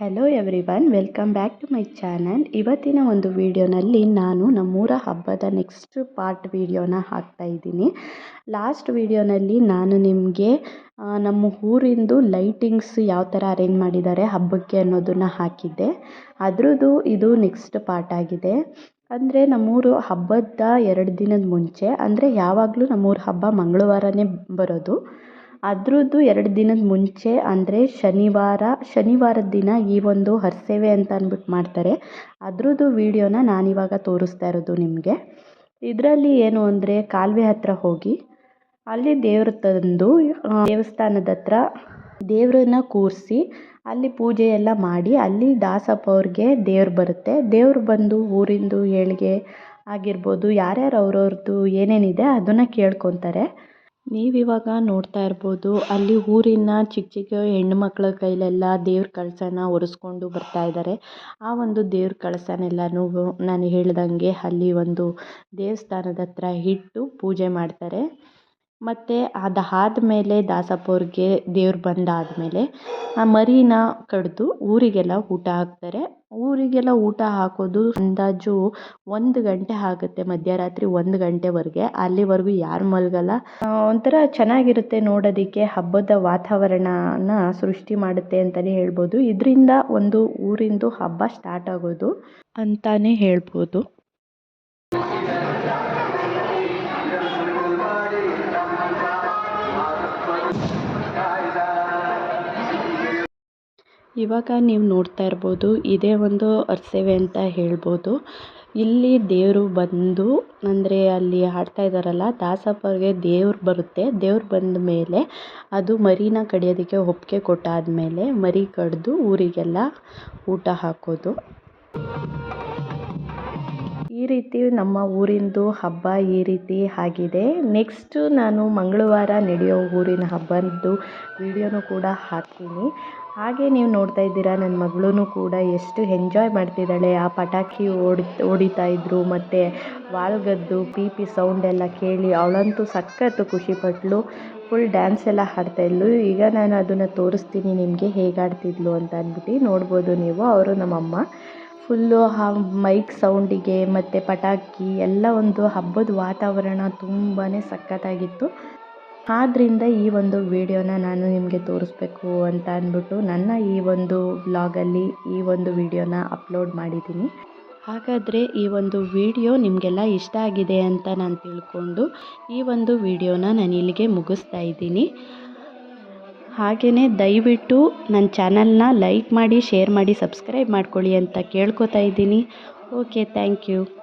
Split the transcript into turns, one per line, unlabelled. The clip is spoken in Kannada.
Hello everyone welcome back to my channel ಇವತ್ತಿನ ಒಂದು ವಿಡಿಯೋನಲ್ಲಿ ನಾನು ನಮ್ಮೂರ ಹಬ್ಬದ ನೆಕ್ಸ್ಟ್ ಪಾರ್ಟ್ ವಿಡಿಯೋನ ಹಾಕ್ತಾ ಇದ್ದೀನಿ. ಲಾಸ್ಟ್ ವಿಡಿಯೋನಲ್ಲಿ ನಾನು ನಿಮಗೆ ನಮ್ಮ ಊರಿಂದು ಲೈಟಿಂಗ್ಸ್ ಯಾವ ಥರ ಅರೇಂಜ್ ಮಾಡಿದ್ದಾರೆ ಹಬ್ಬಕ್ಕೆ ಅನ್ನೋದನ್ನು ಹಾಕಿದ್ದೆ. ಅದರದ್ದು ಇದು ನೆಕ್ಸ್ಟ್ ಪಾರ್ಟ್ ಆಗಿದೆ. ಅಂದರೆ ನಮ್ಮೂರು ಹಬ್ಬದ ಎರಡು ದಿನದ ಮುಂಚೆ, ಅಂದರೆ ಯಾವಾಗಲೂ ನಮ್ಮೂರ ಹಬ್ಬ ಮಂಗಳವಾರನೇ ಬರೋದು. ಅದ್ರದ್ದು ಎರಡು ದಿನದ ಮುಂಚೆ ಅಂದರೆ ಶನಿವಾರ, ಶನಿವಾರದ ದಿನ ಈ ಒಂದು ಹರಸೇವೆ ಅಂತ ಅಂದ್ಬಿಟ್ಟು ಮಾಡ್ತಾರೆ. ಅದ್ರದ್ದು ವೀಡಿಯೋನ ನಾನಿವಾಗ ತೋರಿಸ್ತಾ ಇರೋದು ನಿಮಗೆ. ಇದರಲ್ಲಿ ಏನು ಅಂದರೆ ಕಾಲುವೆ ಹತ್ತಿರ ಹೋಗಿ ಅಲ್ಲಿ ದೇವ್ರ ತಂದು ದೇವಸ್ಥಾನದ ಹತ್ರ ದೇವ್ರನ್ನ ಕೂರಿಸಿ ಅಲ್ಲಿ ಪೂಜೆ ಎಲ್ಲ ಮಾಡಿ ಅಲ್ಲಿ ದಾಸಪ್ಪ ಅವ್ರಿಗೆ ದೇವ್ರು ಬರುತ್ತೆ. ದೇವ್ರು ಬಂದು ಊರಿಂದು ಏಳಿಗೆ ಆಗಿರ್ಬೋದು, ಯಾರ್ಯಾರು ಅವ್ರವ್ರದ್ದು ಏನೇನಿದೆ ಅದನ್ನು ಕೇಳ್ಕೊತಾರೆ. ನೀವಿವಾಗ ನೋಡ್ತಾ ಇರ್ಬೋದು, ಅಲ್ಲಿ ಊರಿನ ಚಿಕ್ಕ ಚಿಕ್ಕ ಹೆಣ್ಣು ಮಕ್ಕಳ ಕೈಲೆಲ್ಲ ದೇವ್ರ ಕಳಸನ ಒರೆಸ್ಕೊಂಡು ಬರ್ತಾ ಇದ್ದಾರೆ ಆ ಒಂದು ದೇವ್ರ ಕಳಸನೆಲ್ಲನೂ ನಾನು ಹೇಳ್ದಂಗೆ ಅಲ್ಲಿ ಒಂದು ದೇವಸ್ಥಾನದ ಹತ್ರ ಇಟ್ಟು ಪೂಜೆ ಮಾಡ್ತಾರೆ. ಮತ್ತು ಅದಾದಮೇಲೆ ದಾಸಪ್ಪ ಅವ್ರಿಗೆ ದೇವ್ರು ಬಂದಾದಮೇಲೆ ಆ ಮರಿನ ಕಡಿದು ಊರಿಗೆಲ್ಲ ಊಟ ಹಾಕ್ತಾರೆ. ಊರಿಗೆಲ್ಲ ಊಟ ಹಾಕೋದು ಅಂದಾಜು ಒಂದು ಗಂಟೆ ಆಗುತ್ತೆ ಮಧ್ಯರಾತ್ರಿ ಒಂದು ಗಂಟೆವರೆಗೆ. ಅಲ್ಲಿವರೆಗೂ ಯಾರು ಮಲಗಲ್ಲ. ಒಂಥರ ಚೆನ್ನಾಗಿರುತ್ತೆ ನೋಡೋದಕ್ಕೆ, ಹಬ್ಬದ ವಾತಾವರಣನ ಸೃಷ್ಟಿ ಮಾಡುತ್ತೆ ಅಂತಲೇ ಹೇಳ್ಬೋದು. ಇದರಿಂದ ಒಂದು ಊರಿಂದು ಹಬ್ಬ ಸ್ಟಾರ್ಟ್ ಆಗೋದು ಅಂತಲೇ ಹೇಳ್ಬೋದು. ಇವಾಗ ನೀವು ನೋಡ್ತಾ ಇರ್ಬೋದು, ಇದೇ ಒಂದು ಅರಸೇವೆ ಅಂತ ಹೇಳ್ಬೋದು. ಇಲ್ಲಿ ದೇವರು ಬಂದು, ಅಂದರೆ ಅಲ್ಲಿ ಹಾಡ್ತಾ ಇದ್ದಾರಲ್ಲ ದಾಸಪ್ಪ ಅವ್ರಿಗೆ ದೇವ್ರು ಬರುತ್ತೆ. ದೇವ್ರು ಬಂದ ಮೇಲೆ ಅದು ಮರಿನ ಕಡಿಯೋದಕ್ಕೆ ಒಪ್ಪಿಗೆ ಕೊಟ್ಟಾದ್ಮೇಲೆ ಮರಿ ಕಡಿದು ಊರಿಗೆಲ್ಲ ಊಟ ಹಾಕೋದು. ಈ ರೀತಿ ನಮ್ಮ ಊರಿಂದು ಹಬ್ಬ ಈ ರೀತಿ ಆಗಿದೆ. ನೆಕ್ಸ್ಟು ನಾನು ಮಂಗಳವಾರ ನಡೆಯೋ ಊರಿನ ಹಬ್ಬದ್ದು ವಿಡಿಯೋನೂ ಕೂಡ ಹಾಕ್ತೀನಿ. ಹಾಗೆ ನೀವು ನೋಡ್ತಾ ಇದ್ದೀರಾ, ನನ್ನ ಮಗಳೂ ಕೂಡ ಎಷ್ಟು ಎಂಜಾಯ್ ಮಾಡ್ತಿದ್ದಾಳೆ. ಆ ಪಟಾಕಿ ಓಡಿ ಹೊಡಿತಾ ಇದ್ದರು ಮತ್ತು ವಾಲ್ಗದ್ದು ಪಿ ಪಿ ಎಲ್ಲ ಕೇಳಿ ಅವಳಂತೂ ಸಖತ್ತು ಖುಷಿಪಟ್ಟಳು ಫುಲ್ ಡ್ಯಾನ್ಸ್ ಎಲ್ಲ ಹಾಡ್ತಾಯಿದ್ಲು ಈಗ ನಾನು ಅದನ್ನು ತೋರಿಸ್ತೀನಿ, ನಿಮಗೆ ಹೇಗೆ ಆಡ್ತಿದ್ಲು ಅಂತ ಅಂದ್ಬಿಟ್ಟು ನೋಡ್ಬೋದು ನೀವು. ಅವರು ನಮ್ಮಮ್ಮ. ಫುಲ್ಲು ಆ ಮೈಕ್ ಸೌಂಡಿಗೆ ಮತ್ತು ಪಟಾಕಿ ಎಲ್ಲ ಒಂದು ಹಬ್ಬದ ವಾತಾವರಣ ತುಂಬಾ ಸಖತ್ತಾಗಿತ್ತು. ಆದ್ದರಿಂದ ಈ ಒಂದು ವಿಡಿಯೋನ ನಾನು ನಿಮಗೆ ತೋರಿಸ್ಬೇಕು ಅಂತ ಅಂದ್ಬಿಟ್ಟು ನನ್ನ ಈ ಒಂದು ಬ್ಲಾಗಲ್ಲಿ ಈ ಒಂದು ವಿಡಿಯೋನ ಅಪ್ಲೋಡ್ ಮಾಡಿದ್ದೀನಿ. ಹಾಗಾದರೆ ಈ ಒಂದು ವಿಡಿಯೋ ನಿಮಗೆಲ್ಲ ಇಷ್ಟ ಆಗಿದೆ ಅಂತ ನಾನು ತಿಳ್ಕೊಂಡು ಈ ಒಂದು ವಿಡಿಯೋನ ನಾನು ಇಲ್ಲಿಗೆ ಮುಗಿಸ್ತಾ ಇದ್ದೀನಿ. ಹಾಗೆಯೇ ದಯವಿಟ್ಟು ನನ್ನ ಚಾನಲ್ನ ಲೈಕ್ ಮಾಡಿ, ಶೇರ್ ಮಾಡಿ, ಸಬ್ಸ್ಕ್ರೈಬ್ ಮಾಡ್ಕೊಳ್ಳಿ ಅಂತ ಕೇಳ್ಕೊತಾ ಇದ್ದೀನಿ. Okay, thank you.